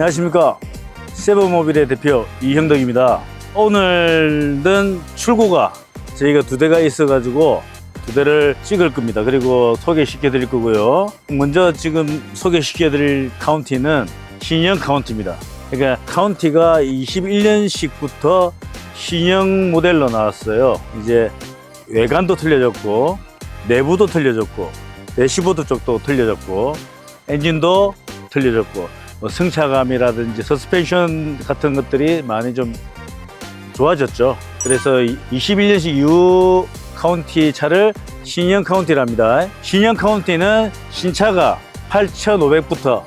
안녕하십니까. 세븐모빌의 대표 이형덕입니다. 오늘은 출고가 저희가 두 대가 있어 가지고 두 대를 찍을 겁니다. 그리고 소개시켜 드릴 거고요. 먼저 지금 소개시켜 드릴 카운티는 신형 카운티입니다. 그러니까 카운티가 21년식부터 신형 모델로 나왔어요. 이제 외관도 틀려졌고 내부도 틀려졌고 대시보드 쪽도 틀려졌고 엔진도 틀려졌고 뭐 승차감이라든지 서스펜션 같은 것들이 많이 좀 좋아졌죠. 그래서 21년식 U 카운티 차를 신형 카운티랍니다. 신형 카운티는 신차가 8,500부터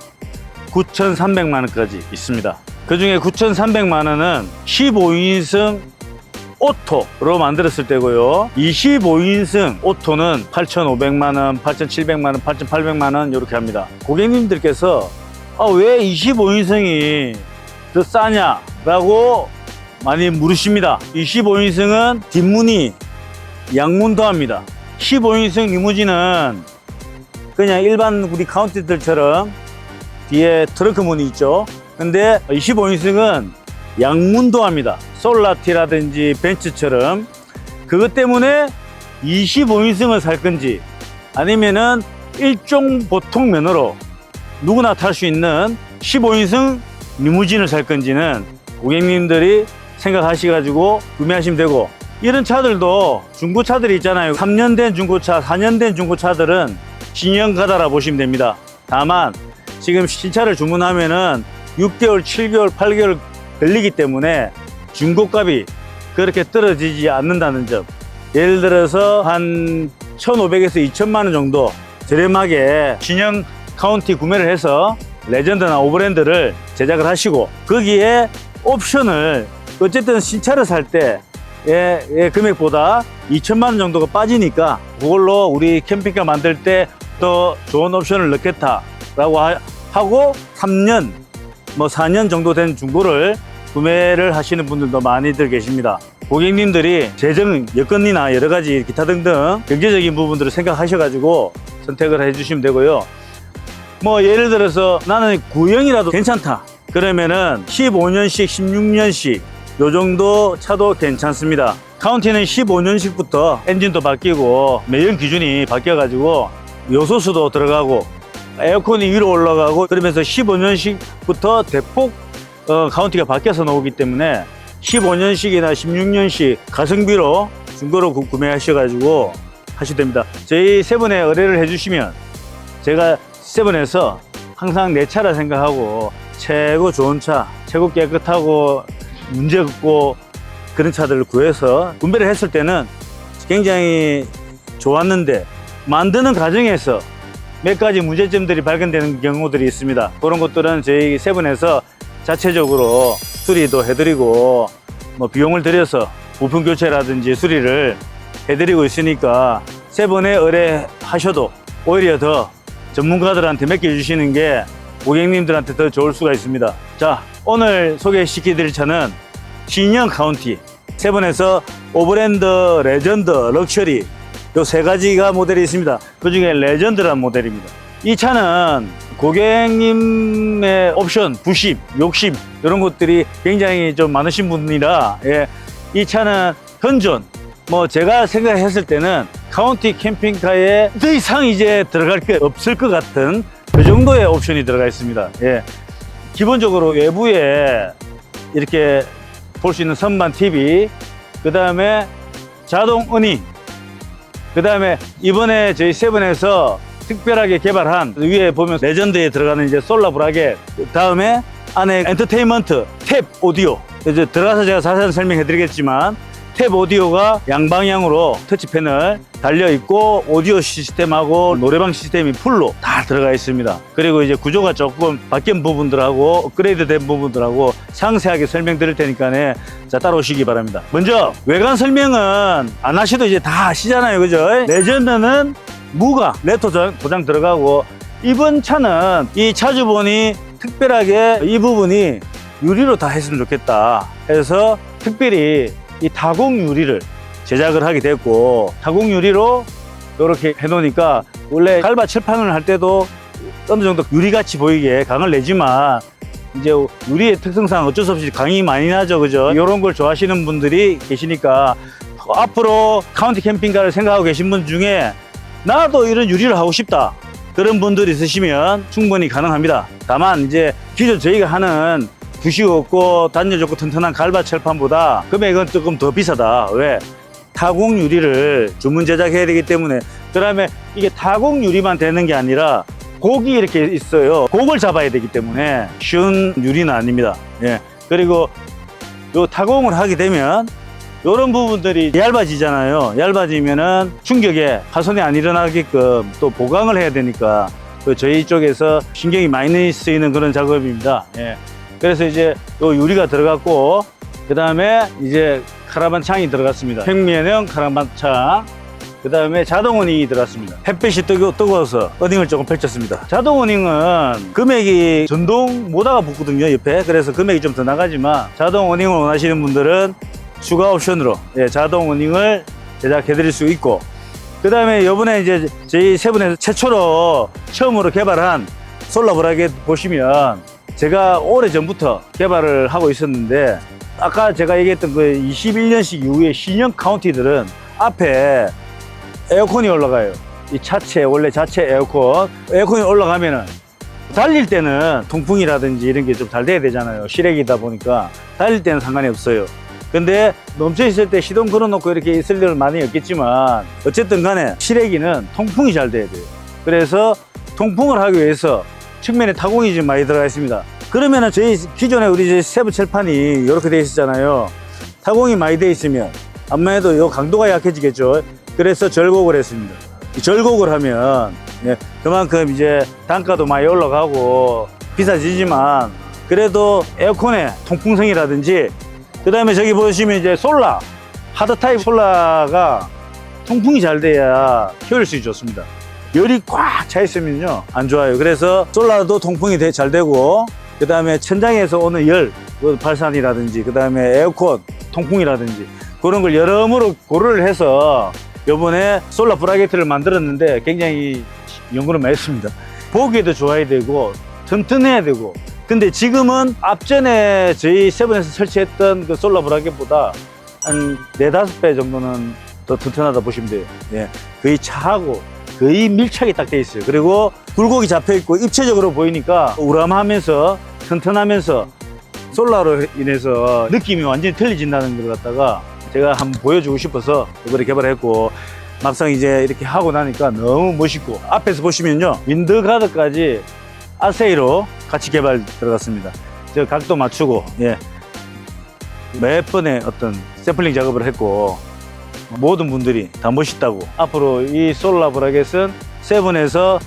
9,300만 원까지 있습니다. 그 중에 9,300만 원은 15인승 오토로 만들었을 때고요. 25인승 오토는 8,500만 원, 8,700만 원, 8,800만 원 이렇게 합니다. 고객님들께서 아, 왜 25인승이 더 싸냐라고 많이 물으십니다. 25인승은 뒷문이 양문도 합니다. 15인승 리무진은 그냥 일반 우리 카운티들처럼 뒤에 트렁크 문이 있죠. 근데 25인승은 양문도 합니다. 솔라티라든지 벤츠처럼 그것 때문에 25인승을 살 건지 아니면은 일종 보통 면허로 누구나 탈 수 있는 15인승 리무진을 살 건지는 고객님들이 생각하셔가지고 구매하시면 되고 이런 차들도 중고차들이 있잖아요. 3년 된 중고차 4년 된 중고차들은 신형가다라 보시면 됩니다. 다만 지금 신차를 주문하면은 6개월 7개월 8개월 걸리기 때문에 중고값이 그렇게 떨어지지 않는다는 점. 예를 들어서 한 1,500에서 2천만 원 정도 저렴하게 신형 카운티 구매를 해서 레전드나 오브랜드를 제작을 하시고 거기에 옵션을 어쨌든 신차를 살때 예, 예, 금액보다 2천만 원 정도가 빠지니까 그걸로 우리 캠핑카 만들 때 더 좋은 옵션을 넣겠다라고 하, 하고 3년 뭐 4년 정도 된 중고를 구매를 하시는 분들도 많이들 계십니다. 고객님들이 재정 여건이나 여러 가지 기타 등등 경제적인 부분들을 생각하셔가지고 선택을 해주시면 되고요. 뭐 예를 들어서 나는 구형이라도 괜찮다. 그러면은 15년씩, 16년씩 요 정도 차도 괜찮습니다. 카운티는 15년씩부터 엔진도 바뀌고 매연 기준이 바뀌어 가지고 요소수도 들어가고 에어컨이 위로 올라가고 그러면서 15년씩부터 대폭 어, 카운티가 바뀌어서 나오기 때문에 15년씩이나 16년씩 가성비로 중고로 구- 구매하셔가지고 하셔도 됩니다. 저희 세분에 의뢰를 해주시면 제가 세븐에서 항상 내 차라 생각하고 최고 좋은 차, 최고 깨끗하고 문제 없고 그런 차들을 구해서 분배를 했을 때는 굉장히 좋았는데 만드는 과정에서 몇 가지 문제점들이 발견되는 경우들이 있습니다. 그런 것들은 저희 세븐에서 자체적으로 수리도 해드리고 뭐 비용을 들여서 부품 교체라든지 수리를 해드리고 있으니까 세븐에 의뢰하셔도 오히려 더 전문가들한테 맡겨주시는 게 고객님들한테 더 좋을 수가 있습니다. 자, 오늘 소개시켜드릴 차는 신형 카운티 세븐에서 오브랜드, 레전드, 럭셔리 요 세 가지가 모델이 있습니다. 그 중에 레전드란 모델입니다. 이 차는 고객님의 옵션, 부심, 욕심 이런 것들이 굉장히 좀 많으신 분이라 예, 이 차는 현존 뭐 제가 생각했을 때는 카운티 캠핑카에 더 이상 이제 들어갈 게 없을 것 같은 그 정도의 옵션이 들어가 있습니다. 예. 기본적으로 외부에 이렇게 볼 수 있는 선반 TV, 그 다음에 자동 어닝, 그 다음에 이번에 저희 세븐에서 특별하게 개발한 위에 보면 레전드에 들어가는 이제 솔라 브라켓, 그 다음에 안에 엔터테인먼트 탭 오디오. 이제 들어가서 제가 자세히 설명해 드리겠지만 탭 오디오가 양방향으로 터치펜을 달려 있고 오디오 시스템하고 노래방 시스템이 풀로 다 들어가 있습니다. 그리고 이제 구조가 조금 바뀐 부분들하고 업그레이드 된 부분들하고 상세하게 설명드릴 테니까 자 따라오시기 바랍니다. 먼저 외관 설명은 안 하셔도 이제 다 아시잖아요. 그죠? 레전드는 무가 레토 도장 들어가고 이번 차는 이 차주분이 특별하게 이 부분이 유리로 다 했으면 좋겠다 해서 특별히 이 타공 유리를 제작을 하게 됐고 타공 유리로 이렇게 해놓으니까 원래 갈바 칠판을 할 때도 어느 정도 유리같이 보이게 강을 내지만 이제 유리의 특성상 어쩔 수 없이 강이 많이 나죠, 그죠? 이런 걸 좋아하시는 분들이 계시니까 앞으로 카운티 캠핑카를 생각하고 계신 분 중에 나도 이런 유리를 하고 싶다. 그런 분들 있으시면 충분히 가능합니다. 다만 이제 기존 저희가 하는 부식 없고 단열 좋고 튼튼한 갈바 철판보다 금액은 조금 더 비싸다. 왜? 타공 유리를 주문 제작해야 되기 때문에 그 다음에 이게 타공 유리만 되는 게 아니라 곡이 이렇게 있어요. 곡을 잡아야 되기 때문에 쉬운 유리는 아닙니다. 예. 그리고 요 타공을 하게 되면 이런 부분들이 얇아지잖아요. 얇아지면은 충격에 파손이 안 일어나게끔 또 보강을 해야 되니까 그 저희 쪽에서 신경이 많이 쓰이는 그런 작업입니다. 예. 그래서 이제 요 유리가 들어갔고 그 다음에 이제 카라반 창이 들어갔습니다. 평면형 카라반 창. 그 다음에 자동 어닝이 들어갔습니다. 햇빛이 뜨거, 뜨거워서 어닝을 조금 펼쳤습니다. 자동 어닝은 금액이 전동 모다가 붙거든요, 옆에. 그래서 금액이 좀 더 나가지만 자동 어닝을 원하시는 분들은 추가 옵션으로 예, 자동 어닝을 제작해 드릴 수 있고 그 다음에 요번에 이제 저희 세분에서 최초로 처음으로 개발한 솔라 브라켓 보시면 제가 오래 전부터 개발을 하고 있었는데 아까 제가 얘기했던 그 21년식 이후의 신형 카운티들은 앞에 에어컨이 올라가요. 이 차체, 원래 자체 에어컨. 에어컨이 올라가면은 달릴 때는 통풍이라든지 이런 게 좀 잘 돼야 되잖아요. 실외기다 보니까 달릴 때는 상관이 없어요. 근데 넘쳐 있을 때 시동 걸어놓고 이렇게 있을 일은 많이 없겠지만 어쨌든 간에 실외기는 통풍이 잘 돼야 돼요. 그래서 통풍을 하기 위해서 측면에 타공이 좀 많이 들어가 있습니다. 그러면은 저희 기존에 우리 세부 철판이 이렇게 돼 있었잖아요. 타공이 많이 돼 있으면 아무래도 요 강도가 약해지겠죠. 그래서 절곡을 했습니다. 이 절곡을 하면 예, 그만큼 이제 단가도 많이 올라가고 비싸지지만 그래도 에어컨의 통풍성이라든지 그 다음에 저기 보시면 이제 솔라 하드 타입 솔라가 통풍이 잘 돼야 효율성이 좋습니다. 열이 꽉 차 있으면요 안 좋아요. 그래서 솔라도 통풍이 되- 잘 되고 그 다음에 천장에서 오는 열그 발산이라든지 그 다음에 에어컨 통풍이라든지 그런 걸 여러모로 고려를 해서 요번에 솔라 브라켓을 만들었는데 굉장히 연구를 많이 했습니다. 보기에도 좋아야 되고 튼튼해야 되고 근데 지금은 앞전에 저희 세븐에서 설치했던 그 솔라 브라켓보다 한 네다섯 배 정도는 더 튼튼하다 보시면 돼요. 예. 거의 차하고 거의 밀착이 딱 돼 있어요. 그리고 굴곡이 잡혀 있고 입체적으로 보이니까 우람하면서 튼튼하면서 솔라로 인해서 느낌이 완전히 틀려진다는 걸 갖다가 제가 한번 보여주고 싶어서 이번에 개발했고 막상 이제 이렇게 하고 나니까 너무 멋있고 앞에서 보시면요 윈드 가드까지 아세이로 같이 개발 들어갔습니다. 저 각도 맞추고 예. 몇 번의 어떤 샘플링 작업을 했고 모든 분들이 다 멋있다고 앞으로 이 솔라 브라켓은 세븐에서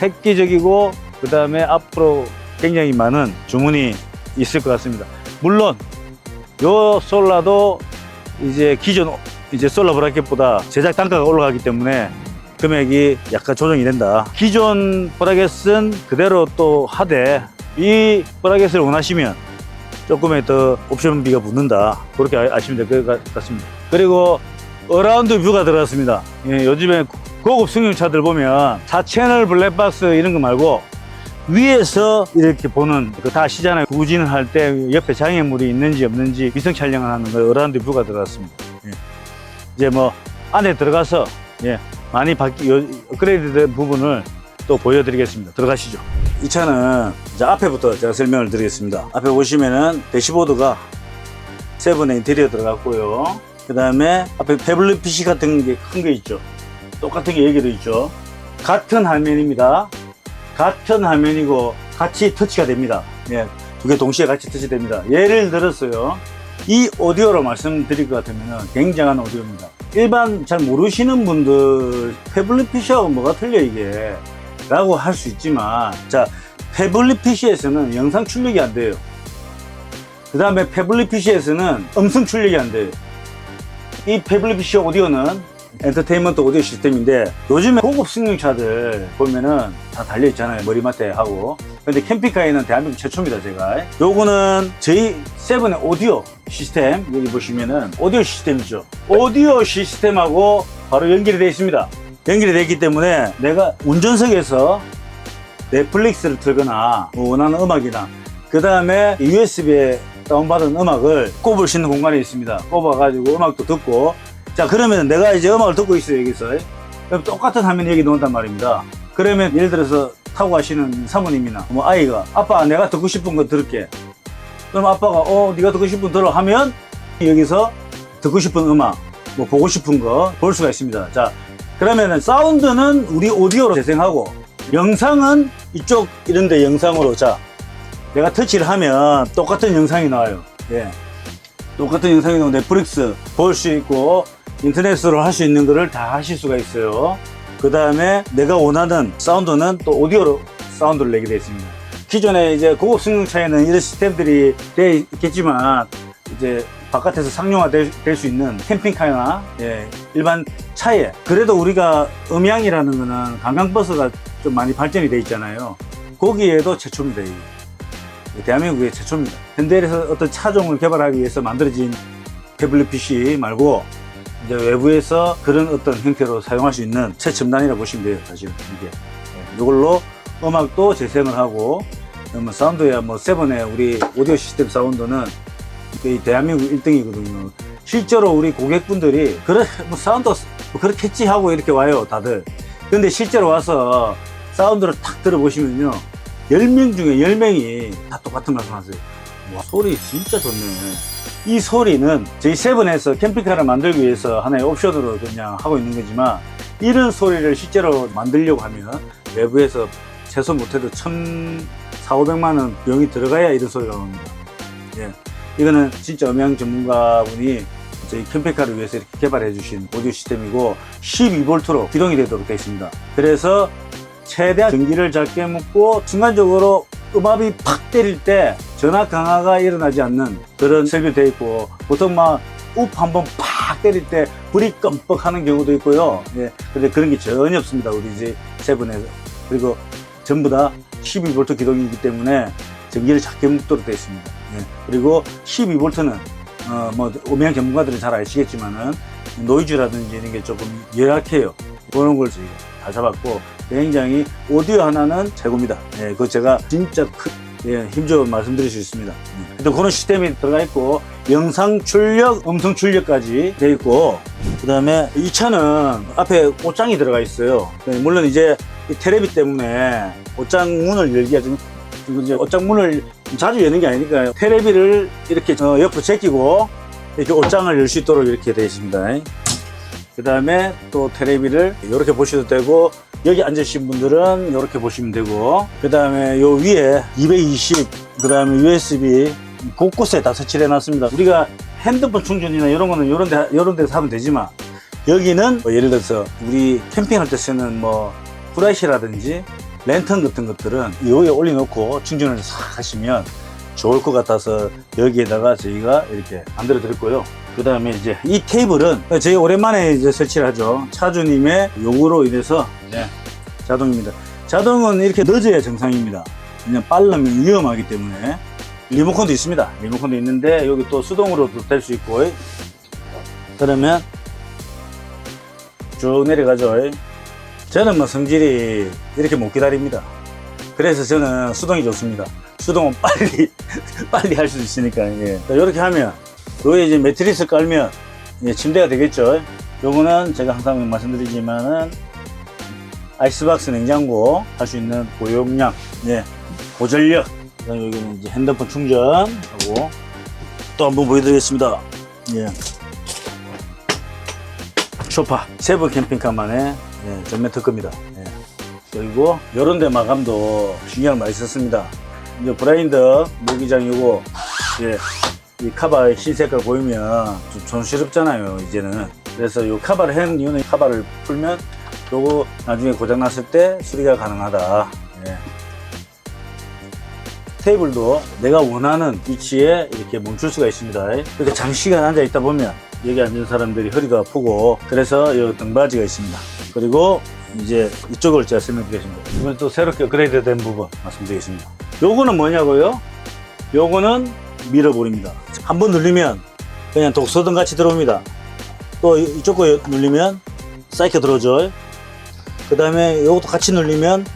획기적이고 그 다음에 앞으로 굉장히 많은 주문이 있을 것 같습니다. 물론 요 솔라도 이제 기존 이제 솔라 브라켓보다 제작 단가가 올라가기 때문에 금액이 약간 조정이 된다. 기존 브라켓은 그대로 또 하되 이 브라켓을 원하시면 조금의 더 옵션비가 붙는다. 그렇게 아- 아시면 될 것 같습니다. 그리고 어라운드 뷰가 들어갔습니다. 예, 요즘에 고급 승용차들 보면 4채널 블랙박스 이런 거 말고 위에서 이렇게 보는 그다 아시잖아요. 구진을 할 때 옆에 장애물이 있는지 없는지 위성 촬영을 하는 거 어라운드 뷰가 들어갔습니다. 예. 이제 뭐 안에 들어가서 예, 많이 바뀌 요- 업그레이드된 부분을 또 보여드리겠습니다. 들어가시죠. 이 차는 앞에부터 제가 설명을 드리겠습니다. 앞에 보시면은 대시보드가 세븐의 인테리어 들어갔고요. 그 다음에 앞에 패블릿 PC 같은 게 큰 게 있죠. 똑같은 게 여기도 있죠. 같은 화면입니다. 같은 화면이고 같이 터치가 됩니다. 예, 두 개 동시에 같이 터치됩니다. 예를 들었어요. 이 오디오로 말씀드릴 것 같으면 굉장한 오디오입니다. 일반 잘 모르시는 분들 패블릿 PC하고 뭐가 틀려 이게 라고 할 수 있지만 자 패블릿 PC에서는 영상 출력이 안 돼요. 그 다음에 패블릿 PC에서는 음성 출력이 안 돼요. 이 PC 오디오는 엔터테인먼트 오디오 시스템인데 요즘에 고급 승용차들 보면은 다 달려 있잖아요 머리맡에 하고. 근데 캠핑카에는 대한민국 최초입니다 제가. 요거는 저희 세븐의 오디오 시스템 여기 보시면은 오디오 시스템이죠. 오디오 시스템하고 바로 연결이 되어 있습니다. 연결이 되어 있기 때문에 내가 운전석에서 넷플릭스를 틀거나 뭐 원하는 음악이나 그 다음에 USB에 다운받은 음악을 꼽을 수 있는 공간이 있습니다. 꼽아가지고 음악도 듣고. 자, 그러면 내가 이제 음악을 듣고 있어요, 여기서. 그럼 똑같은 화면이 여기 나온단 말입니다. 그러면 예를 들어서 타고 가시는 사모님이나 뭐 아이가 아빠 내가 듣고 싶은 거 들을게. 그럼 아빠가 어 네가 듣고 싶은 거 들어 하면 여기서 듣고 싶은 음악 뭐 보고 싶은 거 볼 수가 있습니다. 자 그러면은 사운드는 우리 오디오로 재생하고 영상은 이쪽 이런데 영상으로 자 내가 터치를 하면 똑같은 영상이 나와요. 예. 똑같은 영상이 나오고 넷플릭스 볼 수 있고 인터넷으로 할 수 있는 거를 다 하실 수가 있어요. 그 다음에 내가 원하는 사운드는 또 오디오로 사운드를 내게 되어 있습니다. 기존에 이제 고급 승용차에는 이런 시스템들이 되어 있겠지만 이제 바깥에서 상용화 될 수 있는 캠핑카나 예, 일반 차에 그래도 우리가 음향이라는 거는 관광버스가 좀 많이 발전이 돼 있잖아요. 거기에도 최초입니다. 대한민국의 최초입니다. 현대에서 어떤 차종을 개발하기 위해서 만들어진 WPC 말고 이제 외부에서 그런 어떤 형태로 사용할 수 있는 최첨단이라고 보시면 돼요. 사실 이게 예, 이걸로 음악도 재생을 하고 뭐 사운드야 뭐 세븐의 우리 오디오 시스템 사운드는 이 대한민국 1등이거든요. 실제로 우리 고객분들이 그래 뭐 사운드 뭐 그렇겠지 하고 이렇게 와요 다들. 근데 실제로 와서 사운드를 탁 들어보시면요. 10명 중에 10명이 다 똑같은 말씀 하세요. 와, 소리 진짜 좋네. 이 소리는 저희 세븐에서 캠핑카를 만들기 위해서 하나의 옵션으로 그냥 하고 있는 거지만 이런 소리를 실제로 만들려고 하면 외부에서 최소 못해도 1,400만 원 비용이 들어가야 이런 소리가 나옵니다. 예. 이거는 진짜 음향 전문가분이 저희 캠핑카를 위해서 이렇게 개발해 주신 오디오 시스템이고 12V로 기동이 되도록 되어 있습니다. 그래서 최대한 전기를 작게 묶고 순간적으로 음압이 팍 때릴 때 전압 강화가 일어나지 않는 그런 설비되어 있고 보통 막우 한번 팍 때릴 때 불이 끔뻑 하는 경우도 있고요. 예. 근데 그런 게 전혀 없습니다. 우리 이제 세븐에서. 그리고 전부 다 12V 기동이기 때문에 전기를 작게 묶도록 되어 있습니다. 예. 그리고 12V는 어, 뭐, 음향 전문가들은 잘 아시겠지만은, 노이즈라든지 이런 게 조금 열악해요. 그런 걸 저희가 다 잡았고, 굉장히 오디오 하나는 최고입니다. 예, 그거 제가 진짜 크, 예, 힘주어 말씀드릴 수 있습니다. 예. 하여튼 그런 시스템이 들어가 있고, 영상 출력, 음성 출력까지 돼 있고, 그 다음에 이 차는 앞에 옷장이 들어가 있어요. 예, 물론 이제 이 테레비 때문에 옷장 문을 열기가 좀 이제 옷장 문을 자주 여는 게 아니니까 테레비를 이렇게 어, 옆으로 제끼고 이렇게 옷장을 열 수 있도록 이렇게 되어 있습니다. 그 다음에 또 테레비를 이렇게 보셔도 되고 여기 앉으신 분들은 이렇게 보시면 되고 그 다음에 요 위에 220그 다음에 USB 곳곳에 다 설치를 해놨습니다. 우리가 핸드폰 충전이나 이런 거는 이런 데, 이런 데서 하면 되지만 여기는 뭐 예를 들어서 우리 캠핑할 때 쓰는 뭐 프라이시라든지 랜턴 같은 것들은 여기에 올려놓고 충전을 싹 하시면 좋을 것 같아서 여기에다가 저희가 이렇게 만들어 드렸고요. 그 다음에 이제 이 테이블은 저희 오랜만에 이제 설치를 하죠. 차주님의 요구로 인해서 네, 자동입니다. 자동은 이렇게 늦어야 정상입니다. 그냥 빠르면 위험하기 때문에 리모컨도 있습니다. 리모컨도 있는데 여기 또 수동으로도 될 수 있고 그러면 쭉 내려가죠. 저는 뭐 성질이 이렇게 못 기다립니다. 그래서 저는 수동이 좋습니다. 수동은 빨리, 빨리 할 수 있으니까, 예. 이렇게 하면, 여기 이제 매트리스 깔면, 예, 침대가 되겠죠. 요거는 제가 항상 말씀드리지만은, 아이스박스 냉장고 할 수 있는 고용량, 예, 고전력. 여기는 이제 핸드폰 충전하고, 또 한번 보여드리겠습니다. 예. 쇼파 세부 캠핑카만의 예, 전면 특급입니다. 예. 그리고 이런 데 마감도 신경을 많이 썼습니다. 이제 브라인드 모기장 이거 예, 이 카바의 흰 색깔 보이면 좀 촌스럽잖아요 이제는 그래서 이 카바를 한 이유는 카바를 풀면 요거 나중에 고장 났을 때 수리가 가능하다 예. 테이블도 내가 원하는 위치에 이렇게 멈출 수가 있습니다. 이렇게 장시간 앉아 있다 보면 여기 앉은 사람들이 허리도 아프고 그래서 이 등받이가 있습니다. 그리고 이제 이쪽을 제가 설명드리겠습니다. 이번에 또 새롭게 업그레이드 된 부분 말씀드리겠습니다. 요거는 뭐냐고요? 요거는 밀어버립니다. 한번 누르면 그냥 독서등 같이 들어옵니다. 또 이- 이쪽 거 누르면 사이켜 들어오죠. 그 다음에 요것도 같이 누르면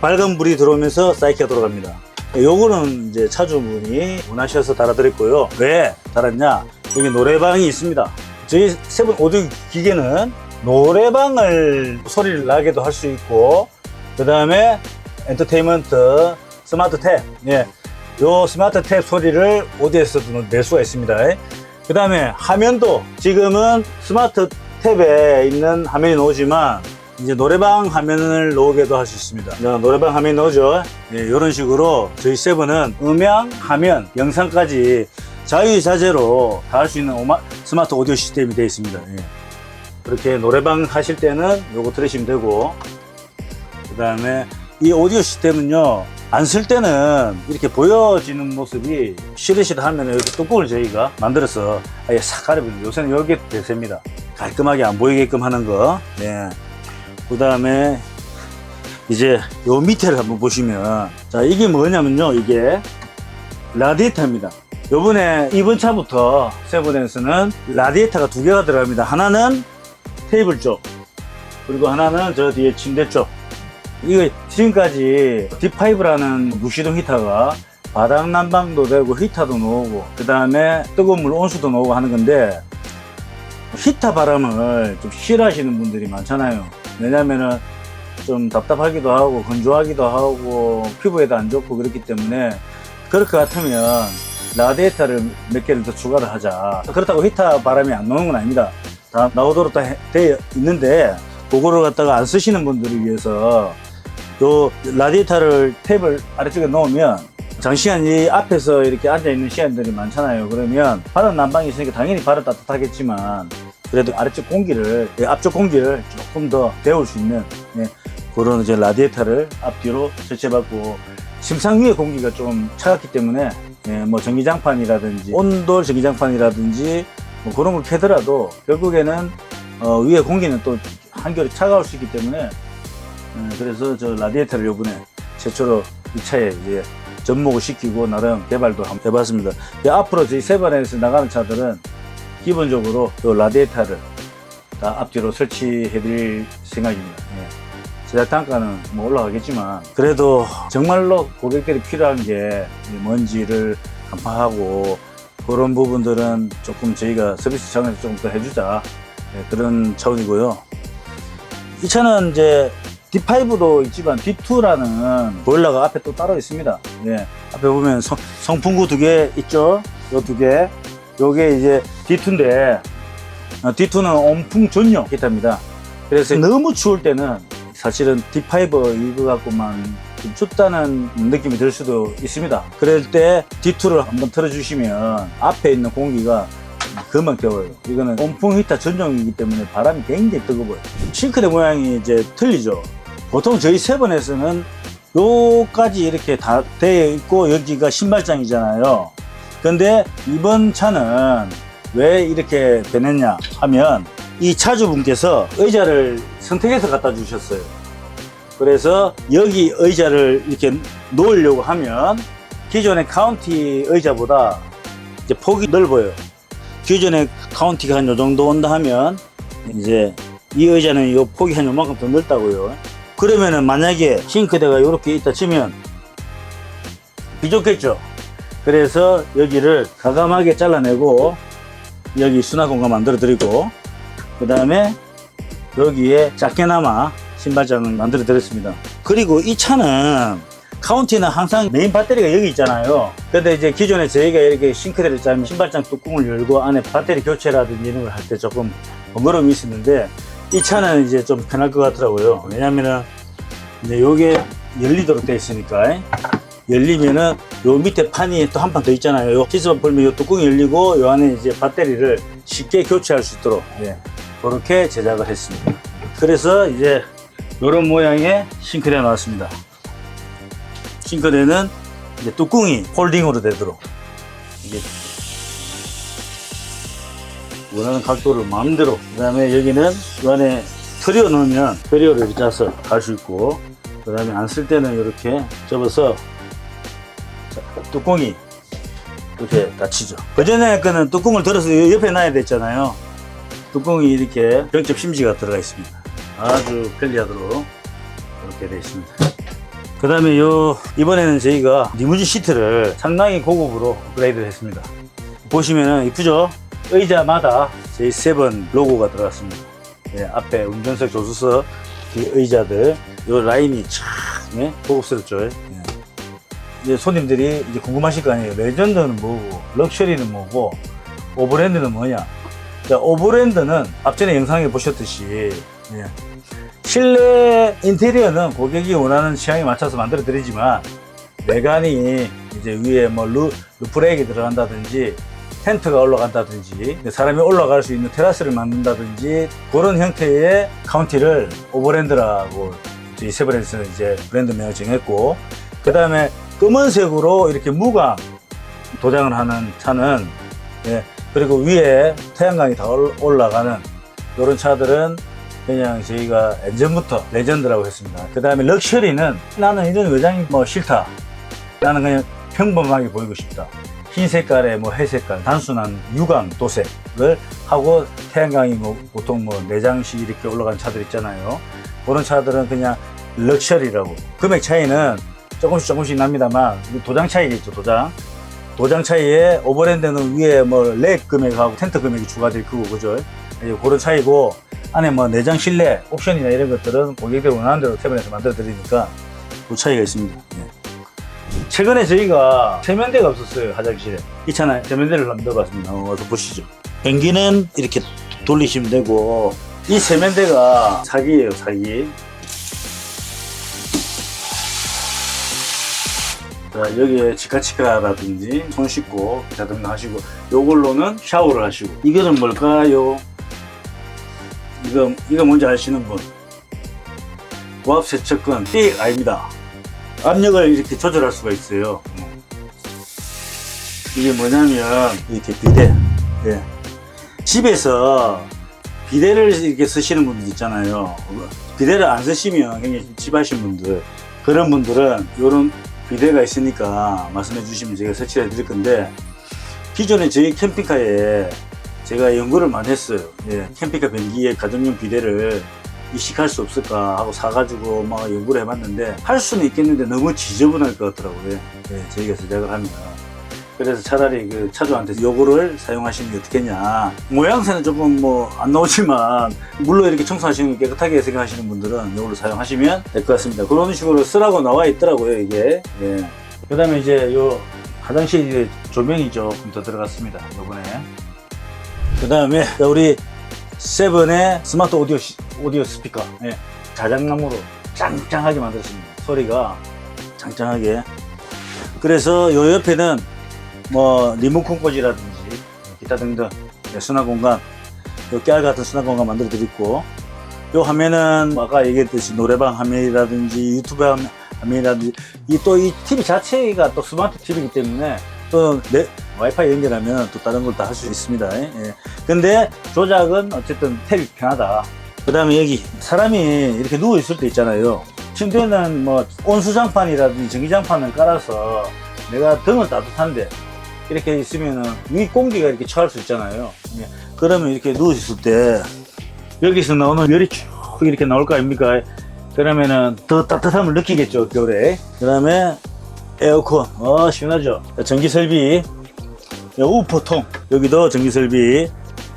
빨간 불이 들어오면서 사이키가 들어갑니다. 요거는 이제 차주분이 원하셔서 달아드렸고요. 왜 달았냐? 여기 노래방이 있습니다. 저희 세븐 오디오 기계는 노래방을 소리를 나게도 할 수 있고, 그 다음에 엔터테인먼트 스마트 탭, 예. 요 스마트 탭 소리를 오디오에서도 낼 수가 있습니다. 그 다음에 화면도 지금은 스마트 탭에 있는 화면이 나오지만 이제 노래방 화면을 놓게도 할 수 있습니다. 노래방 화면. 예, 이런 식으로 저희 세븐은 음향, 화면, 영상까지 자유자재로 다 할 수 있는 오마- 스마트 오디오 시스템이 되어 있습니다. 예. 그렇게 노래방 하실 때는 요거 들으시면 되고 그 다음에 이 오디오 시스템은요 안 쓸 때는 이렇게 보여지는 모습이 싫으시다 하면 여기 뚜껑을 저희가 만들어서 아예 싹 가려버립니다 요새는 여기에 대세입니다. 깔끔하게 안 보이게끔 하는 거. 예. 그 다음에 이제 요 밑에를 한번 보시면 자 이게 뭐냐면요 이게 라디에이터입니다. 요번에 이번 차부터 세븐에서는 라디에이터가 두 개가 들어갑니다. 하나는 테이블 쪽 그리고 하나는 저 뒤에 침대 쪽 이거 지금까지 D5라는 무시동 히터가 바닥 난방도 되고 히터도 나오고 그 다음에 뜨거운 물 온수도 나오고 하는 건데 히터 바람을 좀 싫어하시는 분들이 많잖아요. 왜냐면은 좀 답답하기도 하고 건조하기도 하고 피부에도 안 좋고 그렇기 때문에 그럴 것 같으면 라디에이터를 몇 개를 더 추가를 하자. 그렇다고 히터 바람이 안 나오는 건 아닙니다. 다 나오도록 다 해- 되어 있는데 그거를 갖다가 안 쓰시는 분들을 위해서 요 라디에이터를 탭을 아래쪽에 놓으면 장시간 이 앞에서 이렇게 앉아 있는 시간들이 많잖아요. 그러면 바람 난방이 있으니까 당연히 발은 따뜻하겠지만 그래도 아래쪽 공기를 예, 앞쪽 공기를 조금 더 데울 수 있는 예, 그런 이제 라디에이터를 앞뒤로 설치해봤고 심상 위의 공기가 좀 차갑기 때문에 예, 뭐 전기장판이라든지 온돌 전기장판이라든지 뭐 그런 걸 켜더라도 결국에는 어, 위에 공기는 또 한결 차가울 수 있기 때문에 예, 그래서 저 라디에이터를 요번에 최초로 이 차에 이제 접목을 시키고 나름 개발도 한번 해봤습니다. 앞으로 저희 세번에서 나가는 차들은 기본적으로 요 라디에이터를 다 앞뒤로 설치해드릴 생각입니다. 예. 제작 단가는 뭐 올라가겠지만 그래도 정말로 고객들이 필요한 게이 먼지를 간파하고 그런 부분들은 조금 저희가 서비스 차원에서 조금 더 해주자 예, 그런 차원이고요. 이 차는 이제 D5도 있지만 D2라는 보일러가 앞에 또 따로 있습니다. 예. 앞에 보면 성, 성풍구 두 개 있죠? 요 두 개. 요게 이제 D2인데, D2는 온풍 전용 히터입니다. 그래서 너무 추울 때는 사실은 D5 이거 갖고만 좀 춥다는 느낌이 들 수도 있습니다. 그럴 때 D2를 한번 틀어주시면 앞에 있는 공기가 금방 데워요. 이거는 온풍 히터 전용이기 때문에 바람이 굉장히 뜨거워요. 싱크대 모양이 이제 틀리죠. 보통 저희 세번에서는 요까지 이렇게 다 되어 있고 여기가 신발장이잖아요. 근데 이번 차는 왜 이렇게 변했냐 하면 이 차주분께서 의자를 선택해서 갖다 주셨어요. 그래서 여기 의자를 이렇게 놓으려고 하면 기존의 카운티 의자보다 이제 폭이 넓어요. 기존의 카운티가 한 요 정도 온다 하면 이제 이 의자는 요 폭이 한 요만큼 더 넓다고요. 그러면은 만약에 싱크대가 이렇게 있다 치면 비좁겠죠. 그래서 여기를 가감하게 잘라내고 여기 수납 공간 만들어 드리고 그 다음에 여기에 작게나마 신발장을 만들어 드렸습니다. 그리고 이 차는 카운티는 항상 메인 배터리가 여기 있잖아요. 근데 이제 기존에 저희가 이렇게 싱크대를 짜면 신발장 뚜껑을 열고 안에 배터리 교체라든지 이런 걸 할 때 조금 번거로움이 있었는데 이 차는 이제 좀 편할 것 같더라고요. 왜냐면은 이제 요게 열리도록 되어 있으니까 열리면은 요 밑에 판이 또 한 판 더 있잖아요. 요 시스만 풀면 요 뚜껑이 열리고 요 안에 이제 배터리를 쉽게 교체할 수 있도록 예, 그렇게 제작을 했습니다. 그래서 이제 요런 모양의 싱크대가 나왔습니다. 싱크대는 이제 뚜껑이 폴딩으로 되도록 이게 원하는 각도를 마음대로. 그 다음에 여기는 요 안에 트리오 넣으면 이렇게 짜서 갈 수 있고 그 다음에 안 쓸 때는 이렇게 접어서 자, 뚜껑이 이렇게 닫히죠. 그 전에 거는 뚜껑을 들어서 요 옆에 놔야 됐잖아요. 뚜껑이 이렇게 병접 심지가 들어가 있습니다. 아주 편리하도록 이렇게 되어 있습니다. 그 다음에 요, 이번에는 저희가 리무진 시트를 상당히 고급으로 업그레이드를 했습니다. 보시면은 이쁘죠? 의자마다 저희 세븐 로고가 들어갔습니다. 예, 앞에 운전석, 조수석, 이 의자들, 요 라인이 참, 예, 고급스럽죠? 예. 이제 손님들이 이제 궁금하실 거 아니에요. 레전드는 뭐고, 럭셔리는 뭐고, 오브랜드는 뭐냐. 자, 오브랜드는 앞전에 영상에 보셨듯이, 예, 실내 인테리어는 고객이 원하는 취향에 맞춰서 만들어 드리지만 외관이 이제 위에 뭐 루, 루프렉이 들어간다든지 텐트가 올라간다든지 사람이 올라갈 수 있는 테라스를 만든다든지 그런 형태의 카운티를 오버랜드라고 저희 세브랜스는 이제 브랜드명을 정했고 그 다음에 검은색으로 이렇게 무광 도장을 하는 차는 예, 그리고 위에 태양광이 다 올- 올라가는 이런 차들은 그냥 저희가 예전부터 레전드라고 했습니다. 그 다음에 럭셔리는 나는 이런 외장이 뭐 싫다. 나는 그냥 평범하게 보이고 싶다. 흰 색깔에 뭐 회색깔, 단순한 유광 도색을 하고 태양광이 뭐 보통 뭐 내장식 이렇게 올라간 차들 있잖아요. 그런 차들은 그냥 럭셔리라고. 금액 차이는 조금씩 조금씩 납니다만 도장 차이겠죠, 도장. 도장 차이에 오버랜드는 위에 뭐 렉 금액하고 텐트 금액이 추가될 거고, 그죠? 그런 차이고, 안에 뭐 내장 실내, 옵션이나 이런 것들은 고객들 원하는 대로 태블에서 만들어 드리니까 그 차이가 있습니다. 예. 최근에 저희가 세면대가 없었어요, 화장실에. 이 차는 세면대를. 한번 와서 보시죠. 변기는 이렇게 돌리시면 되고, 이 세면대가 사기예요, 사기. 자, 여기에 치카치카라든지 손 씻고 기타 등등 하시고 요걸로는 샤워를 하시고 이거는 뭘까요? 이거 이거 뭔지 아시는 분? 고압 세척건 삑 아닙니다. 압력을 이렇게 조절할 수가 있어요. 음. 이게 뭐냐면 이렇게 비데. 예. 집에서 비데를 이렇게 쓰시는 분들 있잖아요. 비데를 안 쓰시면 굉장히 찝하신 분들 그런 분들은 이런 비데가 있으니까 말씀해 주시면 제가 설치해 드릴 건데 기존에 저희 캠핑카에 제가 연구를 많이 했어요. 예, 캠핑카 변기에 가정용 비데를 이식할 수 없을까 하고 사가지고 막 연구를 해봤는데 할 수는 있겠는데 너무 지저분할 것 같더라고요. 예, 저희가 제작을 하면. 그래서 차라리 그 차주한테 요거를 사용하시는 게 어떻겠냐. 모양새는 조금 뭐 안 나오지만 물로 이렇게 청소하시는 게 깨끗하게 생각하시는 분들은 요거를 사용하시면 될 것 같습니다. 그런 식으로 쓰라고 나와 있더라고요, 이게. 예. 그 다음에 이제 요 화장실 조명이 조금 더 들어갔습니다, 요번에. 그 다음에 우리 세븐의 스마트 오디오, 시- 오디오 스피커. 예. 자작나무로 짱짱하게 만들었습니다. 소리가 짱짱하게. 그래서 요 옆에는 뭐 리모컨 꽂이라든지 기타 등등 예, 수납 공간, 요 깨알 같은 수납 공간 만들어 드리고 요 화면은 뭐 아까 얘기했듯이 노래방 화면이라든지 유튜브 화면- 화면이라든지 이또이 TV 자체가 또 스마트 TV이기 때문에 또 내, 와이파이 연결하면 또 다른 걸 다 할 수 있습니다. 예. 근데 조작은 어쨌든 탭이 편하다. 그 다음에 여기 사람이 이렇게 누워 있을 때 있잖아요. 침대는 뭐 온수장판이라든지 전기장판을 깔아서 내가 등은 따뜻한데 이렇게 있으면은 위 공기가 이렇게 차올 수 있잖아요. 예. 그러면 이렇게 누워 있을 때 여기서 나오는 열이 쭉 이렇게 나올 거 아닙니까? 그러면은 더 따뜻함을 느끼겠죠, 겨울에. 그 다음에 에어컨. 어, 시원하죠? 자, 전기 설비. 요 우포통. 여기도 전기 설비.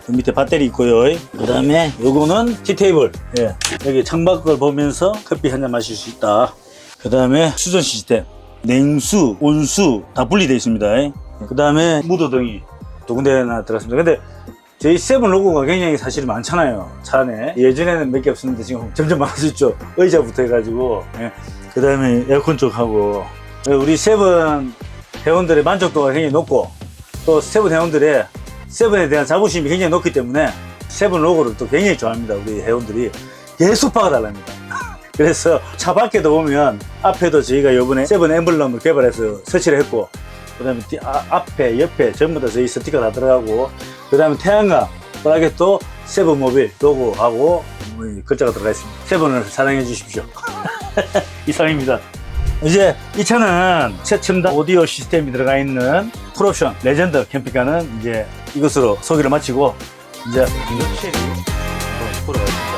그 밑에 배터리 있고요. 그 다음에 요거는 티테이블. 예. 여기 창밖을 보면서 커피 한 잔 마실 수 있다. 그 다음에 수전 시스템. 냉수, 온수 다 분리되어 있습니다. 그 다음에 무드등이 두 군데나 들어갔습니다. 근데 저희 세븐 로고가 굉장히 사실 많잖아요. 차 안에. 예전에는 몇 개 없었는데 지금 점점 많아졌죠. 의자부터 해가지고. 그 다음에 에어컨 쪽하고. 우리 세븐 회원들의 만족도가 굉장히 높고 또 세븐 회원들의 세븐에 대한 자부심이 굉장히 높기 때문에 세븐 로고를 또 굉장히 좋아합니다. 우리 회원들이 계속 박아달랍니다. 그래서 차 밖에도 보면 앞에도 저희가 이번에 세븐 엠블럼을 개발해서 설치를 했고 그 다음에 앞에 옆에 전부 다 저희 스티커 다 들어가고 그 다음에 태양광 브라켓도 세븐 모빌 로고하고 뭐 글자가 들어가 있습니다. 세븐을 사랑해 주십시오. 이상입니다. 이제 이 차는 최첨단 오디오 시스템이 들어가 있는 풀옵션 레전드 캠핑카는 이제 이것으로 소개를 마치고 이제 럭셔리 보러 가겠습니다.